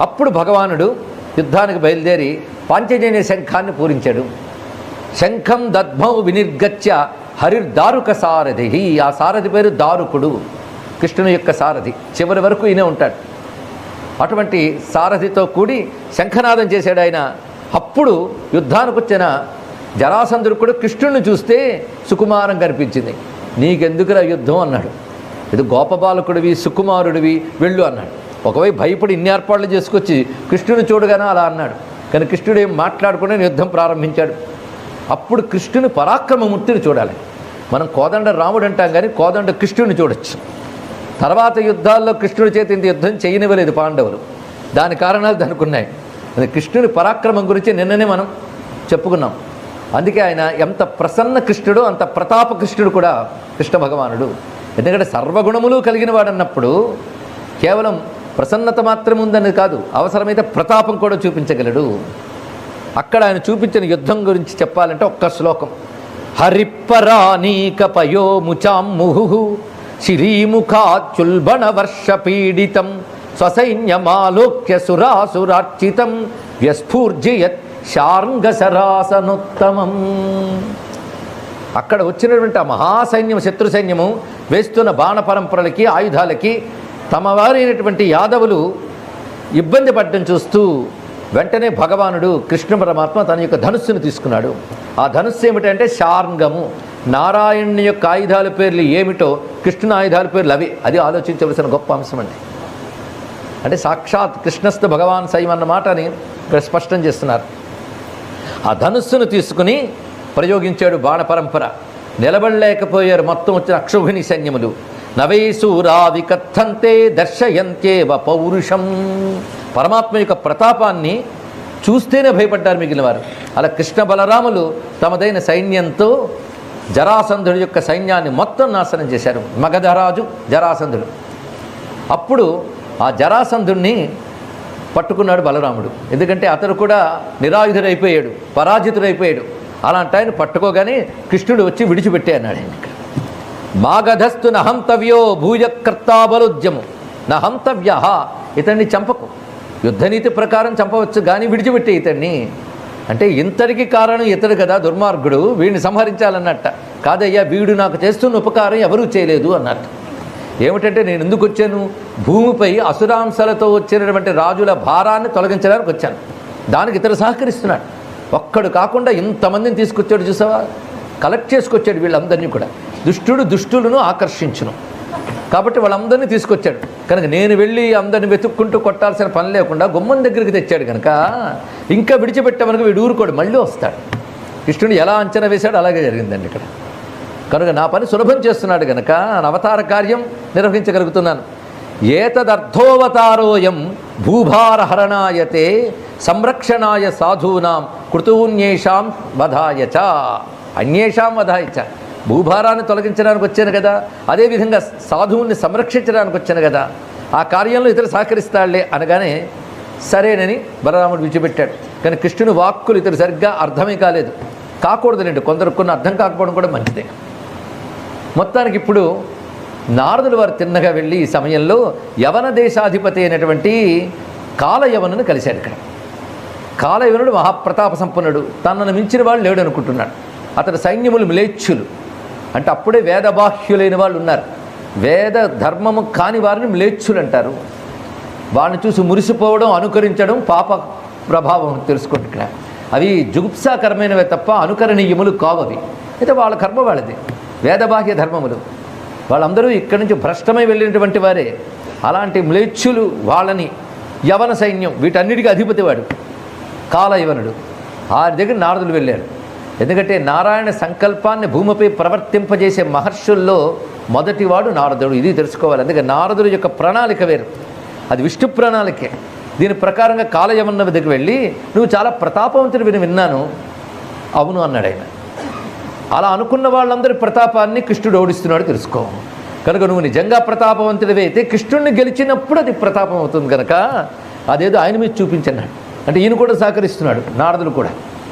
అప్పుడు భగవానుడు యుద్ధానికి బయలుదేరి పాంచజన్య శంఖాన్ని పూరించాడు. శంఖం దద్భౌ వినిర్గత్య హరిర్దారుక సారథి. ఆ సారథి పేరు దారుకుడు. కృష్ణుని యొక్క సారథి. చివరి వరకు ఈయనే ఉంటాడు. అటువంటి సారథితో కూడి శంఖనాదం చేశాడు ఆయన. అప్పుడు యుద్ధానికి వచ్చిన జరాసంధుడు కూడా కృష్ణుడిని చూస్తే సుకుమారం కనిపించింది. నీకెందుకురా యుద్ధం? అన్నాడు. ఇది గోపబాలకుడివి సుకుమారుడివి వెళ్ళు అన్నాడు. ఒకవైపు భయపడి ఇన్ని ఏర్పాట్లు చేసుకొచ్చి కృష్ణుని చూడగానే అలా అన్నాడు. కానీ కృష్ణుడు ఏం మాట్లాడుకునే యుద్ధం ప్రారంభించాడు. అప్పుడు కృష్ణుని పరాక్రమమూర్తిని చూడాలి. మనం కోదండ రాముడు అంటాం కానీ కోదండ కృష్ణుని చూడొచ్చు. తర్వాత యుద్ధాల్లో కృష్ణుడి చేతి ఇంత యుద్ధం చేయనివ్వలేదు పాండవులు. దాని కారణాలు దానికి ఉన్నాయి అది కృష్ణుని పరాక్రమం గురించి నిన్ననే మనం చెప్పుకున్నాం. అందుకే ఆయన ఎంత ప్రసన్న కృష్ణుడు అంత ప్రతాప కృష్ణుడు కూడా కృష్ణ భగవానుడు. ఎందుకంటే సర్వగుణములు కలిగిన వాడన్నప్పుడు కేవలం ప్రసన్నత మాత్రం ఉందని కాదు అవసరమైతే ప్రతాపం కూడా చూపించగలడు. అక్కడ ఆయన చూపించిన యుద్ధం గురించి చెప్పాలంటే ఒక్క శ్లోకం. హరిప్పరానీక పయో ముహు శిరీముఖాచుల్బణ వర్ష పీడితం స్వసైన్యమాలోక్య సురాసురార్చితం వ్యస్ఫూర్జయత్ శార్ంగసరాసనోత్తమం అక్కడ వచ్చినటువంటి ఆ మహాసైన్యం శత్రు సైన్యము వేస్తున్న బాణ పరంపరలకి ఆయుధాలకి తమ వారైనటువంటి యాదవులు ఇబ్బంది పడ్డం చూస్తూ వెంటనే భగవానుడు కృష్ణ పరమాత్మ తన యొక్క ధనుస్సును తీసుకున్నాడు. ఆ ధనుస్సు ఏమిటంటే శార్ంగము. నారాయణుని యొక్క ఆయుధాల పేర్లు ఏమిటో కృష్ణుని ఆయుధాల పేర్లు అవి. అది ఆలోచించవలసిన గొప్ప అంశం అండి. అంటే సాక్షాత్ కృష్ణస్థ భగవాన్ సైం అన్న ఇక్కడ స్పష్టం చేస్తున్నారు. ఆ ధనుస్సును తీసుకుని ప్రయోగించాడు బాణ పరంపర. నిలబడలేకపోయారు మొత్తం వచ్చిన అక్షోభిణి సైన్యములు. నవైసూరా వికథంతే దర్శయంత్యేవ పౌరుషం. పరమాత్మ యొక్క ప్రతాపాన్ని చూస్తేనే భయపడ్డారు మిగిలిన వారు. అలా కృష్ణ బలరాములు తమదైన సైన్యంతో జరాసంధుడి యొక్క సైన్యాన్ని మొత్తం నాశనం చేశారు. మగధరాజు జరాసంధుడు. అప్పుడు ఆ జరాసంధుణ్ణి పట్టుకున్నాడు బలరాముడు. ఎందుకంటే అతడు కూడా నిరాయుధుడైపోయాడు పరాజితుడైపోయాడు. అలాంటి ఆయన పట్టుకోగానే కృష్ణుడు వచ్చి విడిచిపెట్టే అన్నాడు ఆయన ఇక్కడ మాగధస్తు నహంతవ్యో భూయకర్తాబలోద్యము నహంతవ్య. ఇతన్ని చంపకు. యుద్ధనీతి ప్రకారం చంపవచ్చు కానీ విడిచిపెట్టే ఇతన్ని. అంటే ఇంతటికి కారణం ఇతడు కదా దుర్మార్గుడు వీడిని సంహరించాలన్నట్ట. కాదయ్యా వీడు నాకు చేస్తున్న ఉపకారం ఎవరూ చేయలేదు అన్నట్టు. ఏమిటంటే నేను ఎందుకు వచ్చాను? భూమిపై అసురాంశాలతో వచ్చినటువంటి రాజుల భారాన్ని తొలగించడానికి వచ్చాను. దానికి ఇతడు సహకరిస్తున్నాడు. ఒక్కడు కాకుండా ఇంతమందిని తీసుకొచ్చాడు చూసావా? కలెక్ట్ చేసుకొచ్చాడు వీళ్ళందరినీ కూడా. దుష్టుడు దుష్టులను ఆకర్షించును. కాబట్టి వాళ్ళందరినీ తీసుకొచ్చాడు. కనుక నేను వెళ్ళి అందరిని వెతుక్కుంటూ కొట్టాల్సిన పని లేకుండా గుమ్మం దగ్గరికి తెచ్చాడు కనుక ఇంకా విడిచిపెట్టామనుక వీడు ఊరుకోడు మళ్ళీ వస్తాడు. కృష్ణుడు ఎలా అంచనా వేశాడో అలాగే జరిగిందండి ఇక్కడ. కనుక నా పని సులభం చేస్తున్నాడు కనుక అవతార కార్యం నిర్వహించగలుగుతున్నాను. ఏతదర్థోవతారోయం భూభారహరణాయతే సంరక్షణాయ సాధూనాం కృతూన్యేషాం వధాయ చ. అన్యేషాం వధాయ చ. భూభారాన్ని తొలగించడానికి వచ్చాను కదా అదేవిధంగా సాధువుల్ని సంరక్షించడానికి వచ్చాను కదా ఆ కార్యంలో ఇతరు సహకరిస్తాడులే అనగానే సరేనని బలరాముడు విడిచిపెట్టాడు. కానీ కృష్ణుని వాక్కులు ఇతరు సరిగ్గా అర్థమే కాలేదు. కాకూడదులేండి కొందరు కొన్ని అర్థం కాకపోవడం కూడా మంచిదే. మొత్తానికి ఇప్పుడు నారదులు వారు తిన్నగా వెళ్ళి ఈ సమయంలో యవన దేశాధిపతి అయినటువంటి కాలయవనను కలిశాడు ఇక్కడ. కాలయవనుడు మహాప్రతాప సంపన్నుడు. తనను మించిన వాళ్ళు లేడు అనుకుంటున్నాడు. అతని సైన్యములు మ్లేచ్ఛులు. అంటే అప్పుడే వేదబాహ్యులైన వాళ్ళు ఉన్నారు. వేద ధర్మము కాని వారిని మ్లేచ్చులు అంటారు వాళ్ళని చూసి మురిసిపోవడం అనుకరించడం పాప ప్రభావం తెలుసుకోండి ఇక్కడ. అవి జుగుప్సాకరమైనవే తప్ప అనుకరణీయములు కావవి అయితే వాళ్ళ కర్మ వాళ్ళది. వేదబాహ్య ధర్మములు. వాళ్ళందరూ ఇక్కడి నుంచి భ్రష్టమై వెళ్ళినటువంటి వారే. అలాంటి మ్లేచ్చులు వాళ్ళని యవన సైన్యం వీటన్నిటికీ అధిపతి వాడు. కాలయవనుడు. ఆ దగ్గర నారదులు వెళ్ళారు. ఎందుకంటే నారాయణ సంకల్పాన్ని భూమిపై ప్రవర్తింపజేసే మహర్షుల్లో మొదటివాడు నారదుడు. ఇది తెలుసుకోవాలి. అందుకే నారదుడు యొక్క ప్రణాళిక వేరు. అది విష్ణు ప్రణాళికే. దీని ప్రకారంగా కాలయమన్న దగ్గరికి వెళ్ళి నువ్వు చాలా ప్రతాపవంతుడు విని విన్నాను. అవును అన్నాడు ఆయన. అలా అనుకున్న వాళ్ళందరి ప్రతాపాన్ని కృష్ణుడు ఓడిస్తున్నాడు తెలుసుకో. కనుక నువ్వు నిజంగా ప్రతాపవంతుడివి అయితే కృష్ణుడిని గెలిచినప్పుడు అది ప్రతాపం అవుతుంది కనుక అదేదో ఆయన మీద చూపించన్నాడు. అంటే ఈయన కూడా సహకరిస్తున్నాడు నారదుడు కూడా.